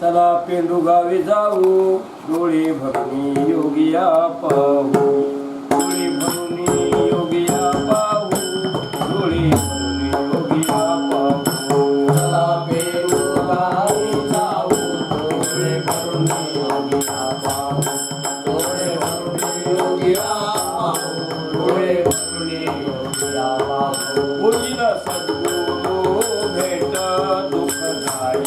चला पेंडू गावी जाऊ. डोळे भरणी योगिया पाहू. डोळे भरणी योगिया पाहू. डोळे भरणी योगिया पाहू. चला पेंडू गावी जाऊ. डोळे भेट दुःख जाईल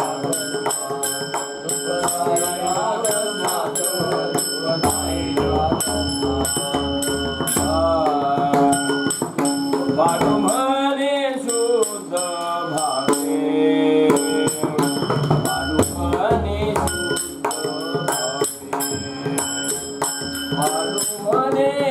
वाढुमने शुद्ध भावे। वाढुमने शुद्ध भावे। वाढुमने